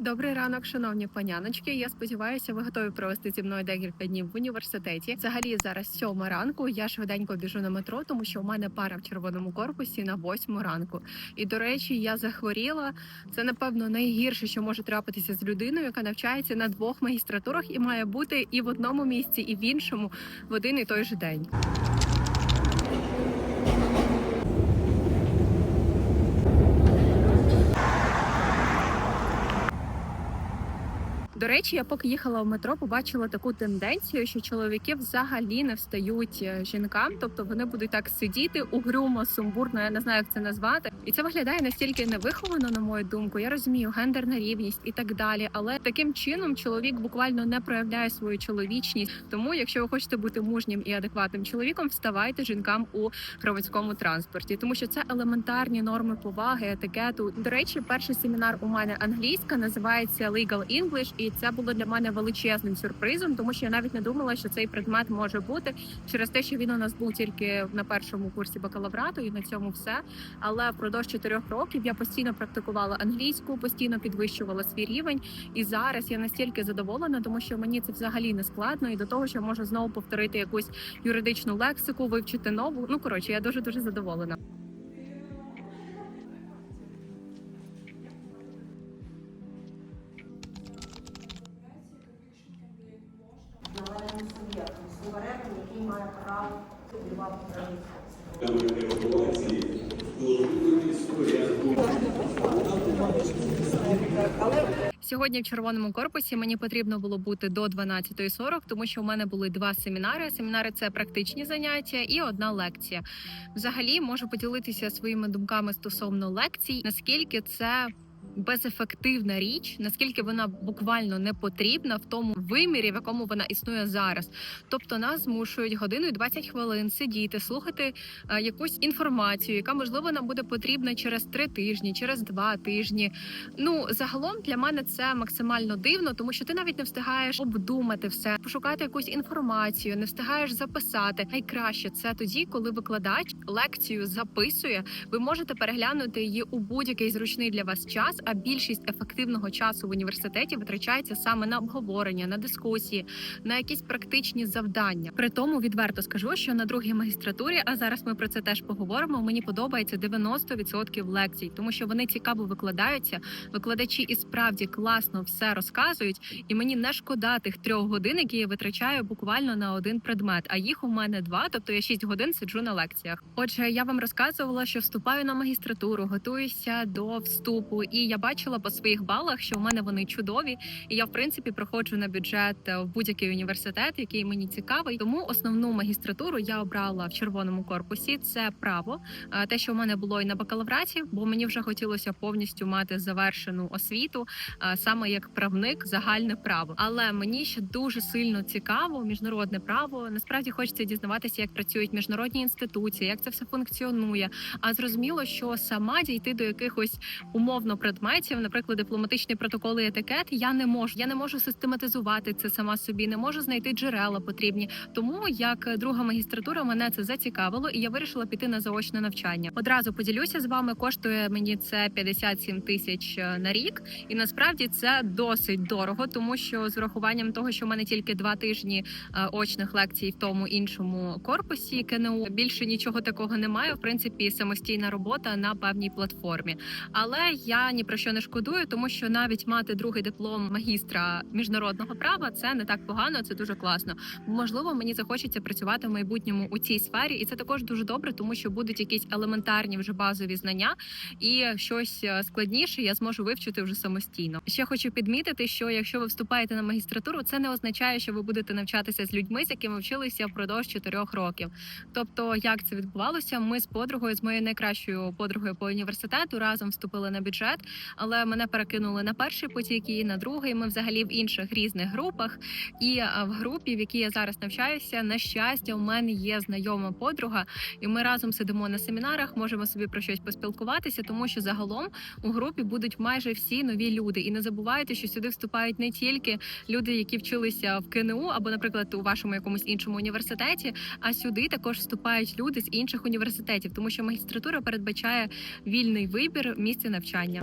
Добрий ранок, шановні паняночки. Я сподіваюся, ви готові провести зі мною декілька днів в університеті. Взагалі зараз сьома ранку. Я швиденько біжу на метро, тому що у мене пара в червоному корпусі на восьму ранку. І до речі, я захворіла. Це напевно найгірше, що може трапитися з людиною, яка навчається на двох магістратурах і має бути і в одному місці, і в іншому в один і той же день. До речі, я поки їхала в метро, побачила таку тенденцію, що чоловіки взагалі не встають е, жінкам, тобто вони будуть так сидіти угрюмо, сумбурно, я не знаю, як це назвати. І це виглядає настільки невиховано, на мою думку. Я розумію, гендерна рівність і так далі. Але таким чином чоловік буквально не проявляє свою чоловічність. Тому, якщо ви хочете бути мужнім і адекватним чоловіком, вставайте жінкам у громадському транспорті, тому що це елементарні норми поваги, етикету. До речі, перший семінар у мене англійська називається Legal English, і це було для мене величезним сюрпризом, тому що я навіть не думала, що цей предмет може бути через те, що він у нас був тільки на першому курсі бакалаврату, і на цьому все. Але впродовж чотирьох років я постійно практикувала англійську, постійно підвищувала свій рівень. І зараз я настільки задоволена, тому що мені це взагалі не складно, і до того, що можу знову повторити якусь юридичну лексику, вивчити нову. Ну коротше, я дуже дуже задоволена. Сувереном, який має право впливати на Сьогодні в червоному корпусі мені потрібно було бути до 12.40, тому що у мене були два семінари. Семінари це практичні заняття і одна лекція. Взагалі можу поділитися своїми думками стосовно лекцій, наскільки це. Безефективна річ, наскільки вона буквально не потрібна в тому вимірі, в якому вона існує зараз. Тобто нас змушують годину і 20 хвилин сидіти, слухати е, якусь інформацію, яка можливо нам буде потрібна через три тижні, через два тижні. Ну загалом для мене це максимально дивно, тому що ти навіть не встигаєш обдумати все, пошукати якусь інформацію, не встигаєш записати. Найкраще це тоді, коли викладач лекцію записує. Ви можете переглянути її у будь-який зручний для вас час. А більшість ефективного часу в університеті витрачається саме на обговорення, на дискусії, на якісь практичні завдання. При тому відверто скажу, що на другій магістратурі, а зараз ми про це теж поговоримо. Мені подобається 90% лекцій, тому що вони цікаво викладаються. Викладачі і справді класно все розказують, і мені не шкода тих трьох годин, які я витрачаю буквально на один предмет. А їх у мене два, тобто я 6 годин сиджу на лекціях. Отже, я вам розказувала, що вступаю на магістратуру, готуюся до вступу, і я бачила по своїх балах, що у мене вони чудові, і я в принципі проходжу на бюджет е, в будь-який університет, який мені цікавий. Тому основну магістратуру я обрала в червоному корпусі. Це право, Е, те, що у мене було і на бакалавраті, бо мені вже хотілося повністю мати завершену освіту, е, саме як правник, загальне право. Але мені ще дуже сильно цікаво міжнародне право. Насправді хочеться дізнаватися, як працюють міжнародні інституції, як це все функціонує. А зрозуміло, що сама дійти до якихось умовно предметів, наприклад, дипломатичний протокол і етикет, я не можу. Я не можу систематизувати це сама собі, не можу знайти джерела потрібні. Тому як друга магістратура мене це зацікавило, і я вирішила піти на заочне навчання. Одразу поділюся з вами. Коштує мені це 57 тисяч е, на рік, і насправді це досить дорого, тому що з урахуванням того, що в мене тільки два тижні е, очних лекцій в тому іншому корпусі КНУ, більше нічого такого немає. В принципі, самостійна робота на певній платформі. Але я ні про що не шкодую, тому що навіть мати другий диплом магістра міжнародного права це не так погано, це дуже класно. Можливо, мені захочеться працювати в майбутньому у цій сфері, і це також дуже добре, тому що будуть якісь елементарні вже базові знання, і щось е, складніше я зможу вивчити вже самостійно. Ще хочу підмітити, що якщо ви вступаєте на магістратуру, це не означає, що ви будете навчатися з людьми, з якими вчилися впродовж чотирьох років. Тобто, як це відбувалося, ми з подругою, з моєю найкращою подругою по університету, разом вступили на бюджет, але мене перекинули на перший потік і на другий. Ми взагалі в інших різних групах. І е, в групі, в якій я зараз навчаюся, на щастя, у мене є знайома подруга, і ми разом сидимо на семінарах, можемо собі про щось поспілкуватися, тому що загалом у групі будуть майже всі нові люди. І не забувайте, що сюди вступають не тільки люди, які вчилися в КНУ або, наприклад, у вашому якомусь іншому університеті, а сюди також вступають люди з інших університетів, тому що магістратура передбачає вільний вибір місця навчання.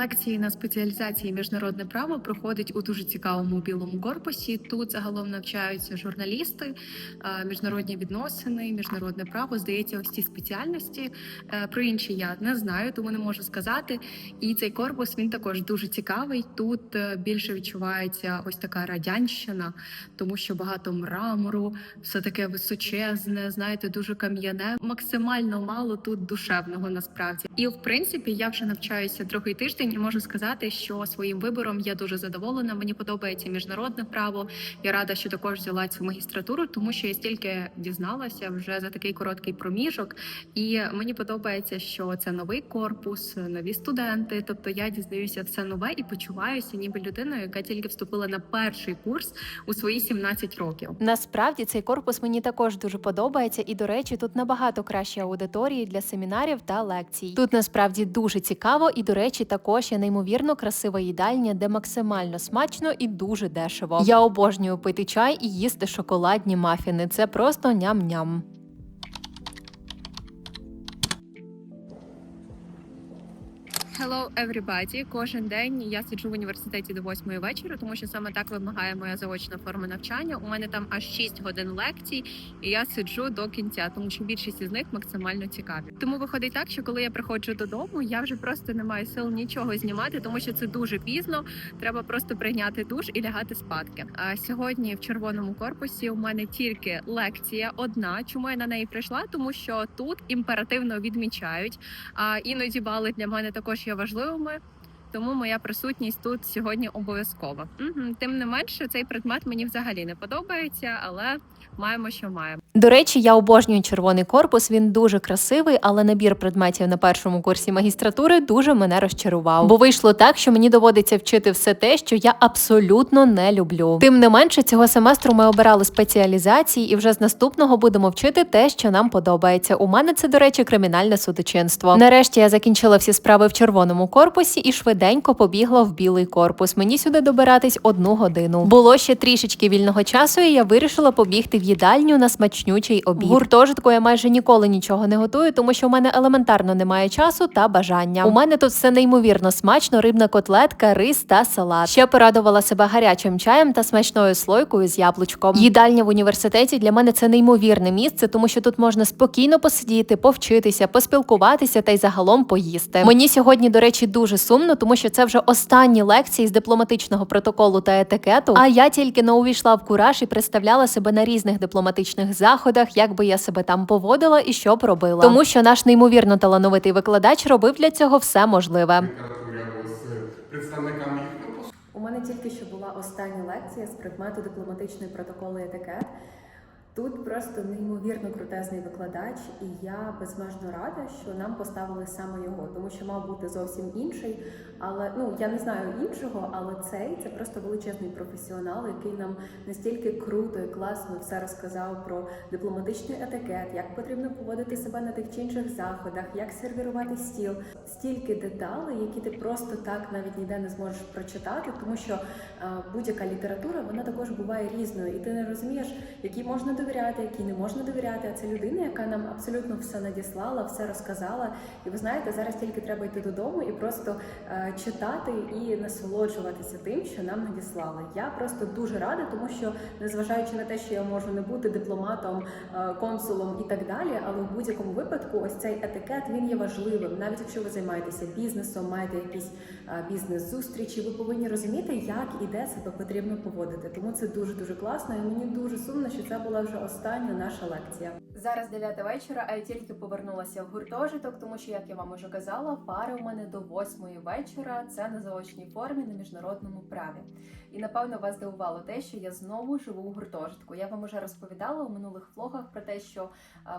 Лекції на спеціалізації міжнародне право проходять у дуже цікавому білому корпусі. Тут загалом навчаються журналісти, е, міжнародні відносини, міжнародне право. Здається, ось ці спеціальності. Е, Про інші я не знаю, тому не можу сказати. І цей корпус він також дуже цікавий. Тут е, більше відчувається ось така радянщина, тому що багато мрамору, все таке височезне, знаєте, дуже кам'яне. Максимально мало тут душевного насправді. І в принципі я вже навчаюся другий тиждень і можу сказати, що своїм вибором я дуже задоволена. Мені подобається міжнародне право. Я рада, що також взяла цю магістратуру, тому що я стільки дізналася вже за такий короткий проміжок. І мені подобається, що це новий корпус, нові студенти. Тобто я дізнаюся все нове і почуваюся, ніби людиною, яка тільки вступила на перший курс у свої 17 років. Насправді цей корпус мені також дуже подобається, і до речі, тут набагато кращі аудиторії для семінарів та лекцій. Тут насправді дуже цікаво, і до речі, також є неймовірно красива їдальня, де максимально смачно і дуже дешево. Я обожнюю пити чай і їсти шоколадні мафіни. Це просто ням-ням. Hello, everybody! Кожен день я сиджу в університеті до 8 вечора, тому що саме так вимагає моя заочна форма навчання. У мене там аж 6 годин лекцій, і я сиджу до кінця, тому що більшість із них максимально цікаві. Тому виходить так, що коли я приходжу додому, я вже просто не маю сил нічого знімати, тому що це дуже пізно. Треба просто прийняти душ і лягати спадки. А сьогодні в червоному корпусі у мене тільки лекція одна. Чому я на неї прийшла? Тому що тут імперативно відмічають. А іноді бали для мене також є важливими. Тому моя присутність тут сьогодні обов'язкова. Тим не менше, цей предмет мені взагалі не подобається, але маємо, що маємо. До речі, я обожнюю червоний корпус. Він дуже красивий, але набір предметів на першому курсі магістратури дуже мене розчарував. Бо вийшло так, що мені доводиться вчити все те, що я абсолютно не люблю. Тим не менше, цього семестру ми обирали спеціалізації, і вже з наступного будемо вчити те, що нам подобається. У мене це, до речі, кримінальне судочинство. Нарешті я закінчила всі справи в червоному корпусі і швиденько побігла в білий корпус. Мені сюди добиратись одну годину. Було ще трішечки вільного часу, і я вирішила побігти в їдальню на смачнючий обід. В гуртожитку я майже ніколи нічого не готую, тому що в мене елементарно немає часу та бажання. У мене тут все неймовірно смачно: рибна котлетка, рис та салат. Ще порадувала себе гарячим чаєм та смачною слойкою з яблучком. Їдальня в університеті для мене це неймовірне місце, тому що тут можна спокійно посидіти, повчитися, поспілкуватися та й загалом поїсти. Мені сьогодні, до речі, дуже сумно, тому що це вже останні лекції з дипломатичного протоколу та етикету. А я тільки не увійшла в кураж і представляла себе на різних дипломатичних заходах, як би я себе там поводила і що б робила. Тому що наш неймовірно талановитий викладач робив для цього все можливе. представниками. У мене тільки що була остання лекція з предмету дипломатичний протокол і етикет. Тут просто неймовірно крутезний викладач, і я безмежно рада, що нам поставили саме його, тому що мав бути зовсім інший. Але ну я не знаю іншого, але цей це просто величезний професіонал, який нам настільки круто і класно все розказав про дипломатичний етикет, як потрібно поводити себе на тих чи інших заходах, як сервірувати стіл. Стільки деталей, які ти просто так навіть ніде не зможеш прочитати, тому що е, будь-яка література вона також буває різною, і ти не розумієш, які можна довіряти, які не можна довіряти. А це людина, яка нам абсолютно все надіслала, все розказала. І ви знаєте, зараз тільки треба йти додому і просто е, читати і насолоджуватися тим, що нам надіслали. Я просто дуже рада, тому що незважаючи на те, що я можу не бути дипломатом, е, консулом і так далі, але в будь-якому випадку ось цей етикет він є важливим. Навіть якщо ви займаєтеся бізнесом, маєте якісь е, бізнес-зустрічі, ви повинні розуміти, як і де себе потрібно поводити. Тому це дуже дуже класно, і мені дуже сумно, що це була вже остання наша лекція. Зараз 9 вечора, а я тільки повернулася в гуртожиток, тому що, як я вам уже казала, пари у мене до 8 вечора. Це на заочній формі на міжнародному праві. І напевно вас здивувало те, що я знову живу у гуртожитку. Я вам уже розповідала у минулих влогах про те, що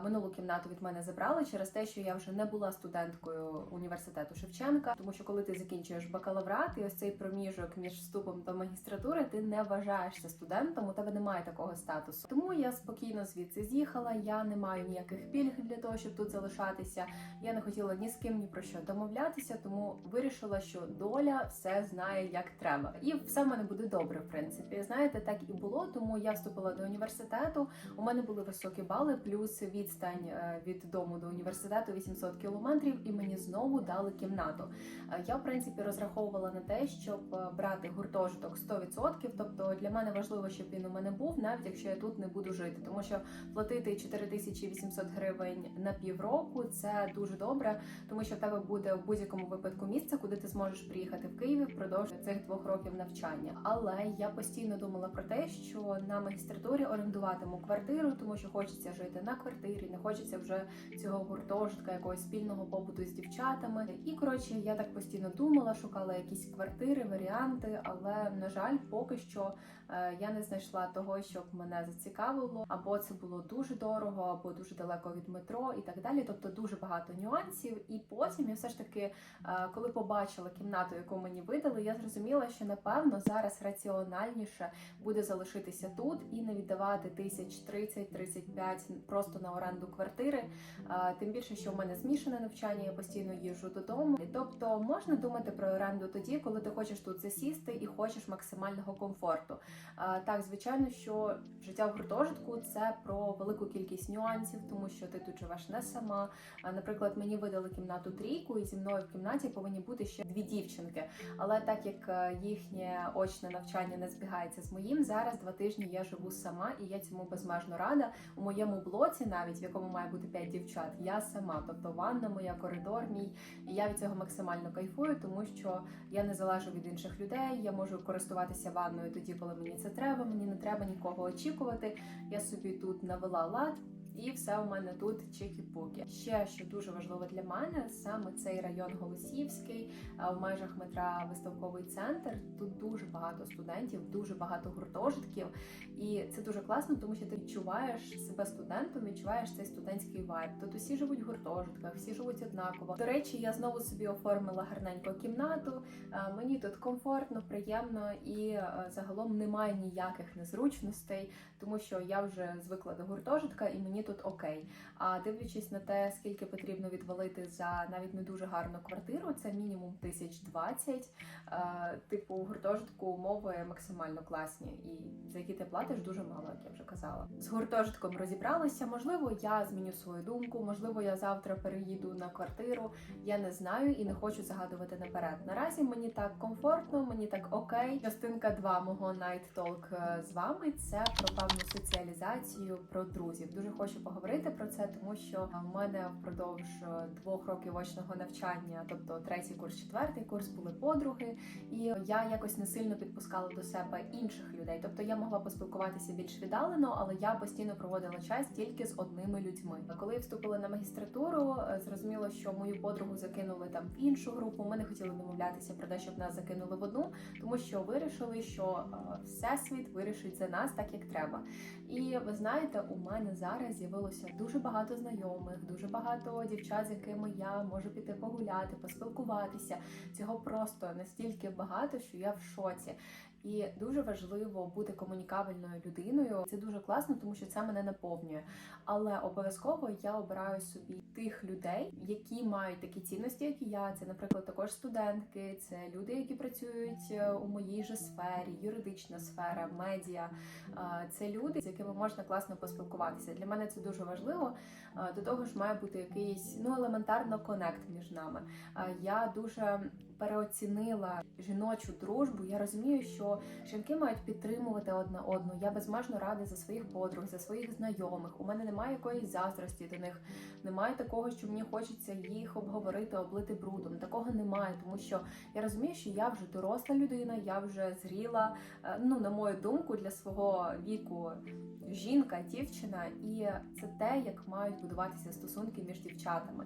минулу кімнату від мене забрали через те, що я вже не була студенткою університету Шевченка, тому що коли ти закінчуєш бакалаврат і ось цей проміжок між вступом до магістратури, ти не вважаєшся студентом, у тебе немає такого статусу. Тому я спокійно звідси з'їхала. Я не маю ніяких пільг для того, щоб тут залишатися. Я не хотіла ні з ким ні про що домовлятися, тому вирішила, що доля все знає як треба, і все в мене буде добре. В принципі, знаєте, так і було. Тому я вступила до університету. У мене були високі бали, плюс відстань е, від дому до університету 800 кілометрів, і мені знову дали кімнату. Е, Я в принципі розраховувала на те, щоб е, брати гуртожиток 100%, Тобто для мене важливо, щоб він у мене був, навіть якщо я тут не буду жити, тому що платити 4800 гривень на півроку це дуже добре, тому що в тебе буде в будь-якому випадку місце, куди ти зможеш приїхати в Київ впродовж цих двох років навчання. Але я постійно думала про те, що на магістратурі орендуватиму квартиру, тому що хочеться жити на квартирі, не хочеться вже цього гуртожитка, якогось спільного побуту з дівчатами. І коротше, я так постійно думала, шукала якісь квартири, варіанти, але на жаль, поки що е, я не знайшла того, щоб мене зацікавило, або це було дуже дорого, або дуже далеко від метро, і так далі. Тобто дуже багато нюансів. І потім я все ж таки, е, коли побачила кімнату, яку мені видали, я зрозуміла, що напевно зараз раціональніше буде залишитися тут і не віддавати тисяч 30-35 просто на оренду квартири. Тим більше, що в мене змішане навчання, я постійно їжджу додому. Тобто можна думати про оренду тоді, коли ти хочеш тут засісти і хочеш максимального комфорту. Так, звичайно, що життя в гуртожитку це про велику кількість нюансів, тому що ти тут живеш не сама. Наприклад, мені видали кімнату трійку, і зі мною в кімнаті повинні бути ще дві дівчинки. Але так як е, їхнє очне навчання не збігається з моїм, зараз два тижні я живу сама, і я цьому безмежно рада. У моєму блоці, навіть в якому має бути п'ять дівчат, я сама, тобто ванна моя, коридор мій, і я від цього максимально кайфую, тому що я не залежу від інших людей. Я можу користуватися ванною тоді, коли мені це треба. Мені не треба нікого очікувати. Я собі тут навела лад. І все у мене тут чики-пуки. Ще що дуже важливо для мене, саме цей район Голосіївський, в межах метра виставковий центр. Тут дуже багато студентів, дуже багато гуртожитків, і це дуже класно, тому що ти відчуваєш себе студентом, відчуваєш цей студентський вайб. Тут усі живуть в гуртожитках, всі живуть однаково. До речі, я знову собі оформила гарненьку кімнату. Мені тут комфортно, приємно і загалом немає ніяких незручностей, тому що я вже звикла до гуртожитка і мені тут окей. А дивлячись на те, скільки потрібно відвалити за навіть не дуже гарну квартиру, це мінімум тисяч двадцять. Е, Типу, гуртожитку умови максимально класні, і за які ти платиш дуже мало, як я вже казала. З гуртожитком розібралися. Можливо, я зміню свою думку, можливо, я завтра переїду на квартиру. Я не знаю і не хочу загадувати наперед. Наразі мені так комфортно, мені так окей. Частинка 2 мого Night Talk е, з вами це про певну соціалізацію, про друзів. Дуже хочу поговорити про це, тому що в мене впродовж е, двох років очного навчання, тобто третій курс, четвертий курс, були подруги, і я якось не сильно підпускала до себе інших людей. Тобто я могла поспілкуватися більш віддалено, але я постійно проводила час тільки з одними людьми. Коли я вступила на магістратуру, е, зрозуміло, що мою подругу закинули там в іншу групу. Ми не хотіли домовлятися про те, щоб нас закинули в одну, тому що вирішили, що е, всесвіт вирішить за нас так, як треба. І ви знаєте, у мене зараз з'явилося дуже багато знайомих, дуже багато дівчат, з якими я можу піти погуляти, поспілкуватися. Цього просто настільки багато, що я в шоці. І дуже важливо бути комунікабельною людиною. Це дуже класно, тому що це мене наповнює. Але обов'язково я обираю собі тих людей, які мають такі цінності, як і я. Це, наприклад, також студентки, це люди, які працюють е, у моїй же сфері, юридична сфера, медіа. Е, Це люди, з якими можна класно поспілкуватися. Для мене це дуже важливо. Е, До того ж, має бути якийсь ну елементарно конект між нами. Я дуже переоцінила жіночу дружбу. Я розумію, що жінки мають підтримувати одна одну. Я безмежно рада за своїх подруг, за своїх знайомих. У мене немає якоїсь заздрості до них. Немає такого, що мені хочеться їх обговорити, облити брудом. Такого немає, тому що я розумію, що я вже доросла людина, я вже зріла. е, Ну, на мою думку, для свого віку жінка, дівчина, і це те, як мають будуватися стосунки між дівчатами.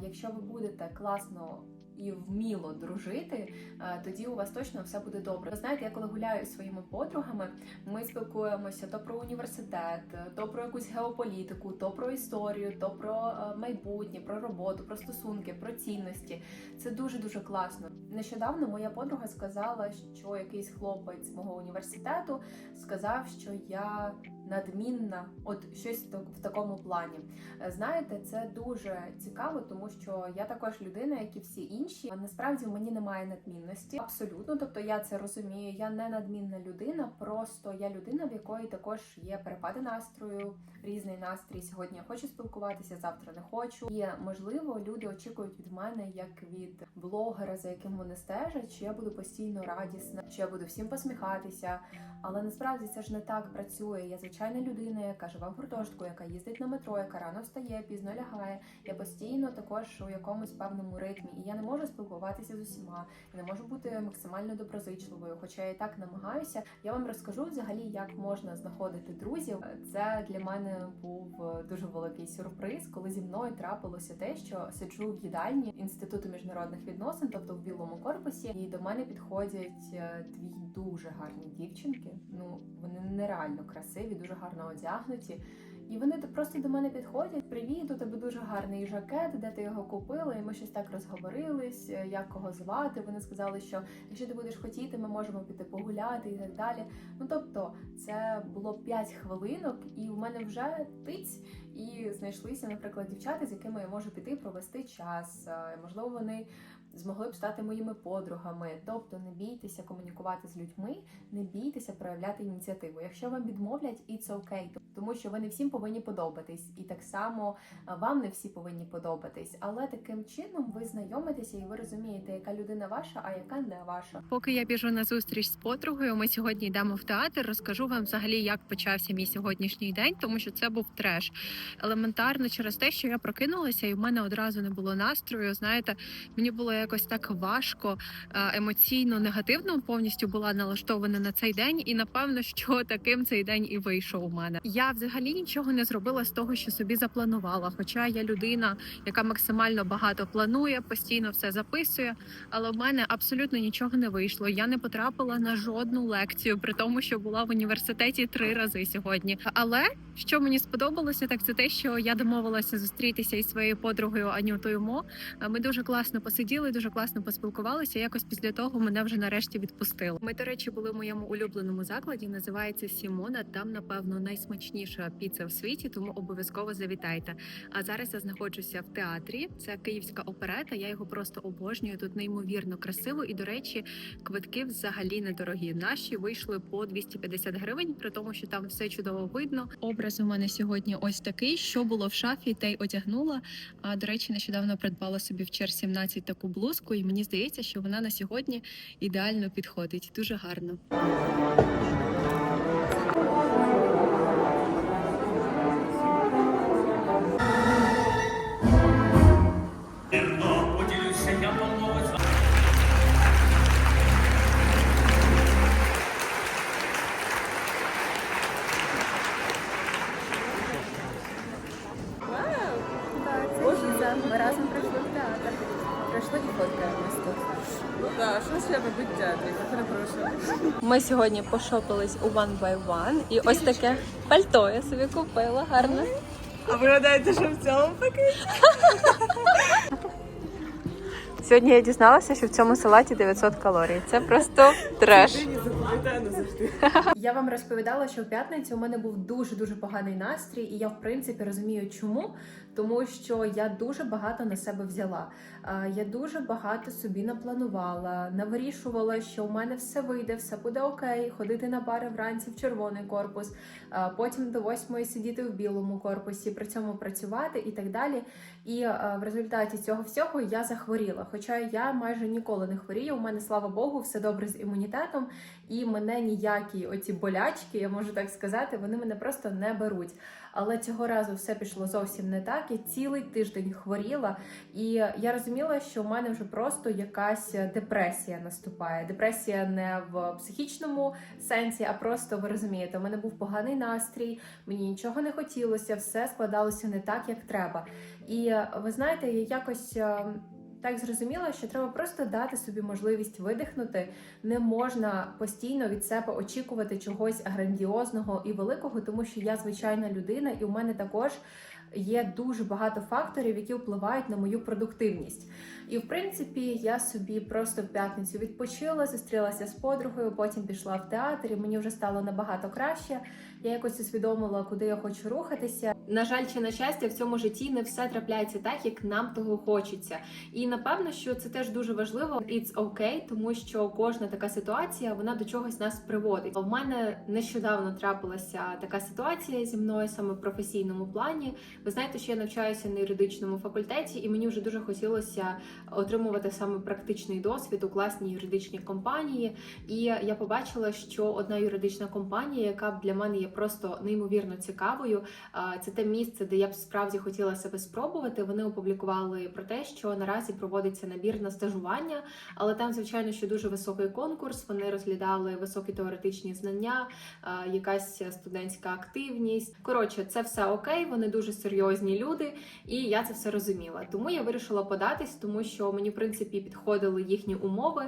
Якщо ви будете класно і вміло дружити, е, тоді у вас точно все буде добре. Ви знаєте, я коли гуляю зі своїми подругами, ми спілкуємося то про університет, то про якусь геополітику, то про історію, то про е, майбутнє, про роботу, про стосунки, про цінності. Це дуже дуже класно. Нещодавно моя подруга сказала, що якийсь хлопець мого університету сказав, що я надмінна, от щось в такому плані. Е, Знаєте, це дуже цікаво, тому що я також людина, як і всі інші. А Насправді в мені немає надмінності. Абсолютно, тобто я це розумію. Я не надмінна людина, просто я людина, в якої також є перепади настрою, різний настрій. Сьогодні я хочу спілкуватися, завтра не хочу. І можливо, люди очікують від мене як від блогера, за яким вони стежать, що я буду постійно радісна, що я буду всім посміхатися. Але насправді це ж не так працює. Я звичайна людина, яка живе в гуртожитку, яка їздить на метро, яка рано встає, пізно лягає. Я постійно також у якомусь певному ритмі, і я не можу спілкуватися з усіма. Я не можу бути максимально доброзичливою. Хоча я і так намагаюся. Я вам розкажу взагалі, як можна знаходити друзів. Це для мене був дуже великий сюрприз, коли зі мною трапилося те, що сиджу в їдальні інституту міжнародних відносин, тобто в білому корпусі, і до мене підходять е, дві дуже гарні дівчинки. Ну вони нереально красиві, дуже гарно одягнуті. І вони просто до мене підходять. Привіт, у тебе дуже гарний жакет, де ти його купила? І ми щось так розговорились, е, як кого звати. Вони сказали, що якщо ти будеш хотіти, ми можемо піти погуляти і так далі. Ну тобто, це було 5 хвилинок, і в мене вже тиць, і знайшлися, наприклад, дівчата, з якими я можу піти провести час. Е, Можливо, вони змогли б стати моїми подругами. Тобто, не бійтеся комунікувати з людьми, не бійтеся проявляти ініціативу. Якщо вам відмовлять, it's okay, тому що ви не всім повинні подобатись, і так само вам не всі повинні подобатись. Але таким чином ви знайомитеся і ви розумієте, яка людина ваша, а яка не ваша. Поки я біжу на зустріч з подругою, ми сьогодні йдемо в театр. Розкажу вам взагалі, як почався мій сьогоднішній день, тому що це був треш. Елементарно через те, що я прокинулася, і в мене одразу не було настрою. Знаєте, мені було якось так важко, е, емоційно, негативно повністю була налаштована на цей день, і напевно, що таким цей день і вийшов у мене. Я взагалі нічого не зробила з того, що собі запланувала. Хоча я людина, яка максимально багато планує, постійно все записує але в мене абсолютно нічого не вийшло. Я не потрапила на жодну лекцію, при тому, що була в університеті три рази сьогодні. Але що мені сподобалося, так це те, що я домовилася зустрітися із своєю подругою Анютою Мо. Ми дуже класно посиділи, дуже класно поспілкувалися. Якось після того мене вже нарешті відпустили. Ми, до речі, були в моєму улюбленому закладі. Називається Сімона. Там, напевно, найсмачніша піца в світі, тому обов'язково завітайте. А зараз я знаходжуся в театрі. Це київська оперета. Я його просто обожнюю. Тут неймовірно красиво. І до речі, квитки взагалі недорогі. Наші вийшли по 250 гривень, при тому, що там все чудово видно. Образ у мене сьогодні ось такий. Що було в шафі, те й одягнула. А до речі, нещодавно придбала собі в чер 17 таку блузку, і мені здається, що вона на сьогодні ідеально підходить. Дуже гарно. Прийшли і фоткаємось тут. Ну так, що ще робити в перепрошую. Ми сьогодні пошопились у One by One, і ось таке пальто я собі купила. Гарне. А ви гадаєте, що в цьому пакеті? Сьогодні я дізналася, що в цьому салаті 900 калорій. Це просто треш. Нині запам'ятаю назавжди. Я вам розповідала, що в п'ятницю у мене був дуже дуже поганий настрій, і я в принципі розумію, чому. Тому що я дуже багато на себе взяла. Я дуже багато собі напланувала, навирішувала, що у мене все вийде, все буде окей. Ходити на бари вранці в червоний корпус, потім до восьмої сидіти в білому корпусі, при цьому працювати і так далі. І в результаті цього всього я захворіла. Хоча я майже ніколи не хворію. У мене слава Богу, все добре з імунітетом, і мене ніякі оці болячки, я можу так сказати, вони мене просто не беруть. Але цього разу все пішло зовсім не так. Я цілий тиждень хворіла, і я розуміла, що в мене вже просто якась депресія наступає. Депресія не в психічному сенсі, а просто ви розумієте, у мене був поганий настрій, мені нічого не хотілося, все складалося не так, як треба. І ви знаєте, я якось. е, так зрозуміла, що треба просто дати собі можливість видихнути. Не можна постійно від себе очікувати чогось грандіозного і великого, тому що я звичайна людина, і у мене також є дуже багато факторів, які впливають на мою продуктивність. І в принципі, я собі просто в п'ятницю відпочила, зустрілася з подругою, потім пішла в театр, і мені вже стало набагато краще. Я якось усвідомила, куди я хочу рухатися. На жаль, чи на щастя, в цьому житті не все трапляється так, як нам того хочеться. І напевно, що це теж дуже важливо. It's okay, тому що кожна така ситуація вона до чогось нас приводить. У мене нещодавно трапилася така ситуація зі мною саме в професійному плані. Ви знаєте, що я навчаюся на юридичному факультеті, і мені вже дуже хотілося отримувати саме практичний досвід у класній юридичній компанії. І я побачила, що одна юридична компанія, яка для мене є просто неймовірно цікавою, це те місце, де я б справді хотіла себе спробувати. Вони опублікували про те, що наразі проводиться набір на стажування, але там, звичайно, що дуже високий конкурс. Вони розглядали високі теоретичні знання, якась студентська активність. Коротше, це все окей. Вони дуже серйозні люди, і я це все розуміла. Тому я вирішила податись, тому що мені в принципі підходили їхні умови.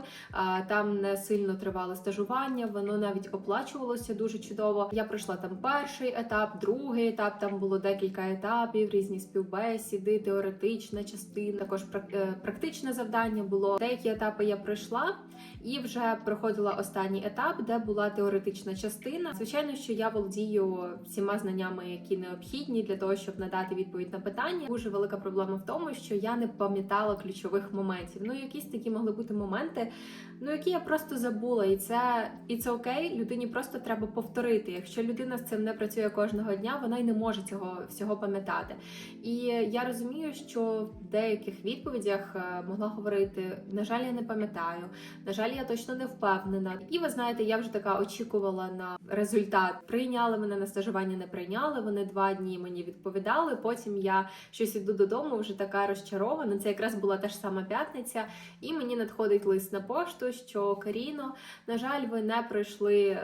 Там не сильно тривало стажування, воно навіть оплачувалося дуже чудово. Я пройшла там перший етап, другий етап. Там було декілька етапів, різні співбесіди, теоретична частина, також е, практичне завдання було. Деякі етапи я пройшла і вже проходила останній етап, де була теоретична частина. Звичайно, що я володію всіма знаннями, які необхідні для того, щоб надати відповідь на питання. Дуже велика проблема в тому, що я не пам'ятала ключових моментів. Ну, якісь такі могли бути моменти, ну які я просто забула, і це і це окей. Людині просто треба повторити. Якщо людина з цим не працює кожного дня, вона й не може цього всього пам'ятати. І я розумію, що в деяких відповідях е, могла говорити: на жаль, я не пам'ятаю, на жаль, я точно не впевнена. І ви знаєте, я вже така очікувала на результат. Прийняли мене на стажування, не прийняли. Вони два дні мені відповідали. Потім я щось іду додому, вже така розчарована. Це якраз була та ж сама п'ятниця, і мені надходить лист на пошту, що Каріно, на жаль, ви не пройшли е,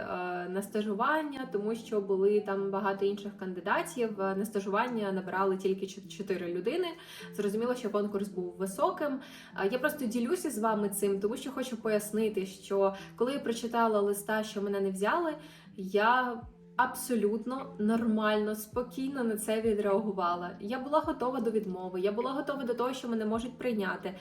на стажування, тому що були там багато інших кандидатів. На стажування набирали тільки чот- чотири людини. Зрозуміло, що конкурс був високим. Е, Я просто ділюся з вами цим, тому що хочу пояснити, що коли я прочитала листа, що мене не взяли, я. Абсолютно нормально, спокійно на це відреагувала. Я була готова до відмови, я була готова до того, що мене можуть прийняти.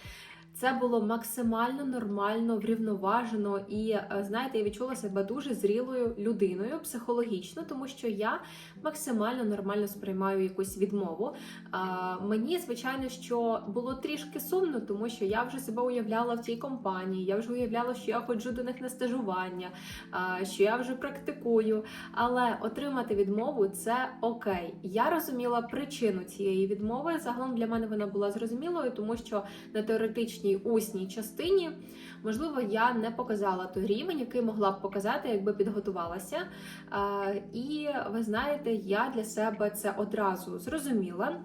Це було максимально нормально, врівноважено, і е, знаєте, я відчула себе дуже зрілою людиною психологічно, тому що я максимально нормально сприймаю якусь відмову. А, мені, звичайно, що було трішки сумно, тому що я вже себе уявляла в тій компанії. Я вже уявляла, що я ходжу до них на стажування, а, що я вже практикую. Але отримати відмову це окей. Я розуміла причину цієї відмови. Загалом для мене вона була зрозумілою, тому що на теоретичній усній частині, можливо, я не показала той рівень, який могла б показати, якби підготувалася. І ви знаєте, я для себе це одразу зрозуміла.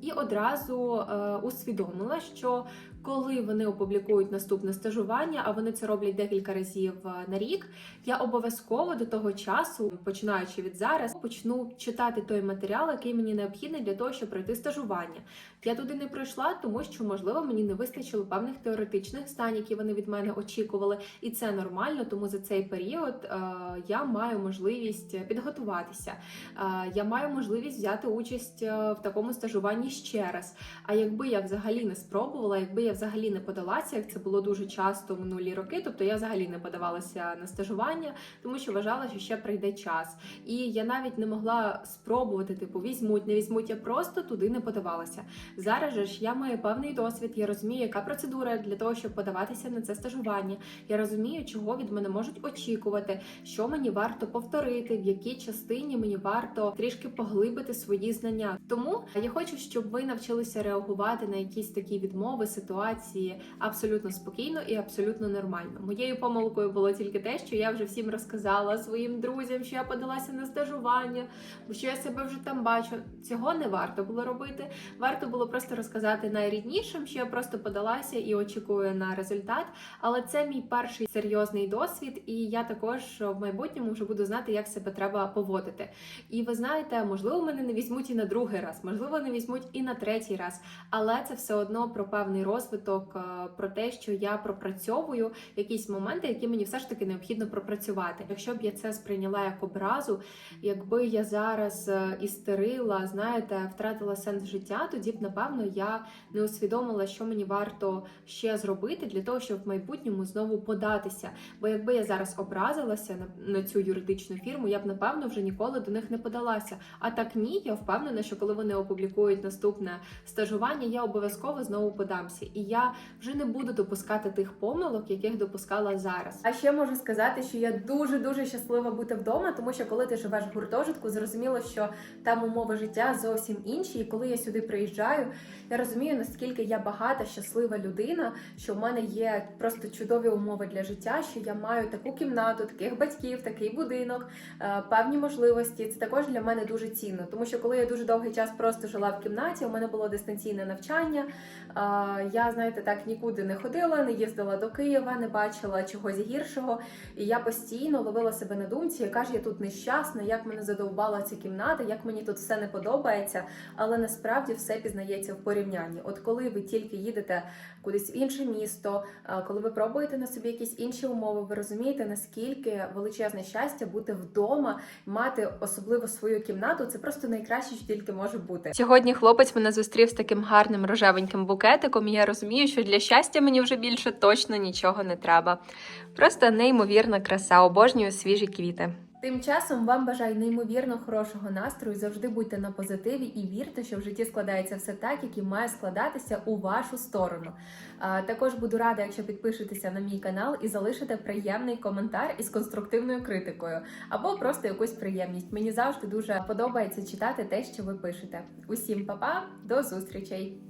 І одразу е, усвідомила, що коли вони опублікують наступне стажування, а вони це роблять декілька разів е, на рік, я обов'язково до того часу, починаючи від зараз, почну читати той матеріал, який мені необхідний для того, щоб пройти стажування. Я туди не пройшла, тому що можливо мені не вистачило певних теоретичних знань, які вони від мене очікували, і це нормально. Тому за цей період е, я маю можливість підготуватися. Е, я маю можливість взяти участь в такому стажуванні ще раз. А якби я взагалі не спробувала, якби я взагалі не подалася, як це було дуже часто в минулі роки, тобто я взагалі не подавалася на стажування, тому що вважала, що ще прийде час. І я навіть не могла спробувати, типу, візьмуть, не візьмуть, я просто туди не подавалася. Зараз же ж я маю певний досвід, я розумію, яка процедура для того, щоб подаватися на це стажування. Я розумію, чого від мене можуть очікувати, що мені варто повторити, в якій частині мені варто трішки поглибити свої знання. Тому я хочу, щоб ви навчилися реагувати на якісь такі відмови, ситуації абсолютно спокійно і абсолютно нормально. Моєю помилкою було тільки те, що я вже всім розказала своїм друзям, що я подалася на стажування, що я себе вже там бачу. Цього не варто було робити. Варто було просто розказати найріднішим, що я просто подалася і очікую на результат. Але це мій перший серйозний досвід, і я також в майбутньому вже буду знати, як себе треба поводити. І ви знаєте, можливо, мене не візьмуть і на другий раз, можливо, не візьмуть і на третій раз, але це все одно про певний розвиток. Розвиток, е, про те, що я пропрацьовую якісь моменти, які мені все ж таки необхідно пропрацювати. Якщо б я це сприйняла як образу, якби я зараз е, істерила, знаєте, втратила сенс життя, тоді б напевно я не усвідомила, що мені варто ще зробити для того, щоб в майбутньому знову податися. Бо якби я зараз образилася на цю юридичну фірму, я б напевно вже ніколи до них не подалася. А так ні, я впевнена, що коли вони опублікують наступне стажування, я обов'язково знову подамся, і я вже не буду допускати тих помилок, яких допускала зараз. А ще можу сказати, що я дуже дуже щаслива бути вдома, тому що коли ти живеш в гуртожитку, зрозуміло, що там умови життя зовсім інші. І коли я сюди приїжджаю, я розумію, наскільки я багата, щаслива людина, що в мене є просто чудові умови для життя, що я маю таку кімнату, таких батьків, такий будинок, е, певні можливості. Це також для мене дуже цінно, тому що коли я дуже довгий час просто жила в кімнаті, у мене було дистанційне навчання. е, Знаєте, так нікуди не ходила, не їздила до Києва, не бачила чогось гіршого. І я постійно ловила себе на думці, яка ж я тут нещасна, як мене задовбала ця кімната, як мені тут все не подобається. Але насправді все пізнається в порівнянні. От коли ви тільки їдете кудись в інше місто, коли ви пробуєте на собі якісь інші умови, ви розумієте, наскільки величезне щастя бути вдома, мати особливо свою кімнату. Це просто найкраще, що тільки може бути. Сьогодні хлопець мене зустрів з таким гарним рожевеньким букетиком, і я розумію, що для щастя мені вже більше точно нічого не треба. Просто неймовірна краса, обожнюю свіжі квіти. Тим часом вам бажаю неймовірно хорошого настрою. Завжди будьте на позитиві і вірте, що в житті складається все так, як і має складатися у вашу сторону. А, також буду рада, якщо підпишетеся на мій канал і залишите приємний коментар із конструктивною критикою, або просто якусь приємність. Мені завжди дуже подобається читати те, що ви пишете. Усім па-па, до зустрічей!